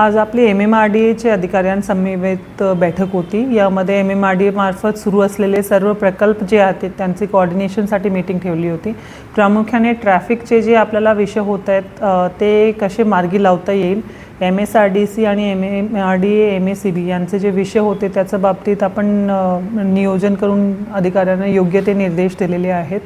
आज आपली M M R D एचे अधिकाऱ्यांसमवेत बैठक होती. यामध्ये एम एम आर डी एमार्फत सुरू असलेले सर्व प्रकल्प जे आहेत त्यांचे कोऑर्डिनेशनसाठी मीटिंग ठेवली होती. प्रामुख्याने ट्रॅफिकचे जे आपल्याला विषय होत आहेत ते कसे मार्गी लावता येईल? M S R D C आणि M M R D A M S C B यांचे जे विषय होते त्याच्या बाबतीत आपण नियोजन करून अधिकाऱ्यांना योग्य ते निर्देश दिलेले आहेत.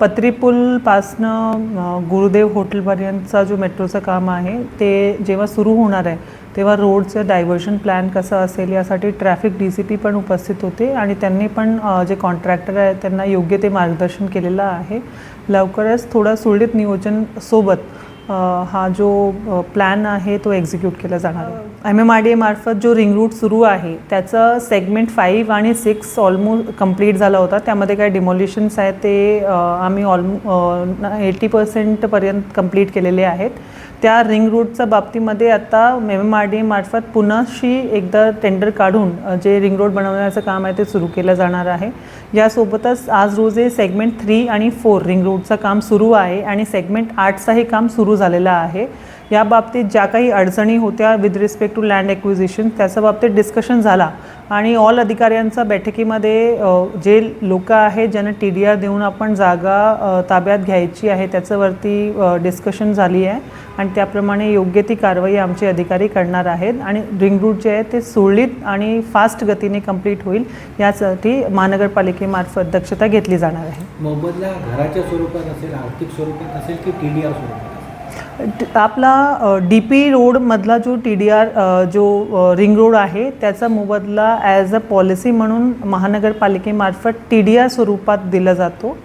पत्रीपूलपासनं गुरुदेव हॉटेलपर्यंतचा जो मेट्रोचं काम आहे ते जेव्हा सुरू होणार आहे तेव्हा रोडचं डायव्हर्शन प्लॅन कसं असेल यासाठी ट्रॅफिक डी सी पी पण उपस्थित होते आणि त्यांनी पण जे कॉन्ट्रॅक्टर आहे त्यांना योग्य ते मार्गदर्शन केलेलं आहे. लवकरच थोडं सुरळीत नियोजन सोबत हा जो प्लॅन आहे तो एक्झिक्यूट केला जाणार आहे. एम एम आर डी एमार्फत जो रिंग रूट सुरू आहे त्याचं सेगमेंट फाईव्ह आणि सिक्स ऑलमोस्ट कंप्लीट झाला होता. त्यामध्ये काय डिमॉलिशन्स आहेत ते आम्ही ऑलमो एटी पर्सेंटपर्यंत कंप्लीट केलेले आहेत. त्या रिंग रूटच्या बाबतीमध्ये आता एम एम आर डी मार्फत पुन्हाशी एकदा टेंडर काढून जे रिंग रोड बनवण्याचं काम आहे ते सुरू केलं जाणार आहे. यासोबतच आज रोजी सेगमेंट थ्री आणि फोर रिंग रोडचं काम सुरू आहे आणि सेगमेंट आठचंही काम सुरू झालेलं आहे. या बाबतीत ज्या काही अडचणी होत्या with respect to land acquisition त्याच्या बाबतीत डिस्कशन झाला. आणि ऑल अधिकाऱ्यांचा बैठकीमध्ये जे लोक आहेत ज्यांना टी डी आर देऊन आपण जागा ताब्यात घ्यायची आहे त्याच्यावरती डिस्कशन झाली आहे. आणि त्याप्रमाणे योग्य ती कारवाई आमचे अधिकारी करणार आहेत. आणि रिंग रूट जे आहे ते सुरळीत आणि फास्ट गतीने कंप्लीट होईल यासाठी महानगरपालिकेमार्फत दक्षता घेतली जाणार आहे. मोबदला घराच्या स्वरूपात असेल आर्थिक स्वरूपात असेल की टी डी आर स्वरूपात? आपला डी पी रोडमधला जो टी डी आर जो रिंग रोड आहे त्याचा मोबदला ॲज अ पॉलिसी म्हणून महानगरपालिकेमार्फत टी डी आर स्वरूपात दिला जातो.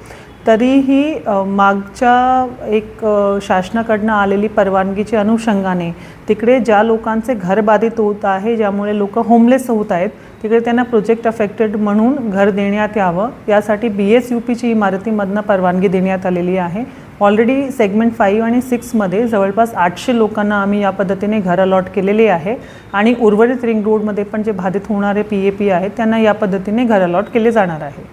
तरीही मागच्या एक शासनाकडनं आलेली परवानगीच्या अनुषंगाने तिकडे ज्या लोकांचे घर बाधित होत आहे ज्यामुळे लोक होमलेस होत आहेत तिकडे त्यांना प्रोजेक्ट अफेक्टेड म्हणून घर देण्यात यावं. यासाठी बी एस यू पीची इमारतीमधनं परवानगी देण्यात आलेली आहे. ऑलरेडी सेगमेंट फाईव्ह आणि सिक्समध्ये जवळपास आठशे लोकांना आम्ही या पद्धतीने घर अलॉट केलेले आहे. आणि उर्वरित रिंग रोडमध्ये पण जे बाधित होणारे पी ए पी आहेत त्यांना या पद्धतीने घर अलॉट केले जाणार आहे.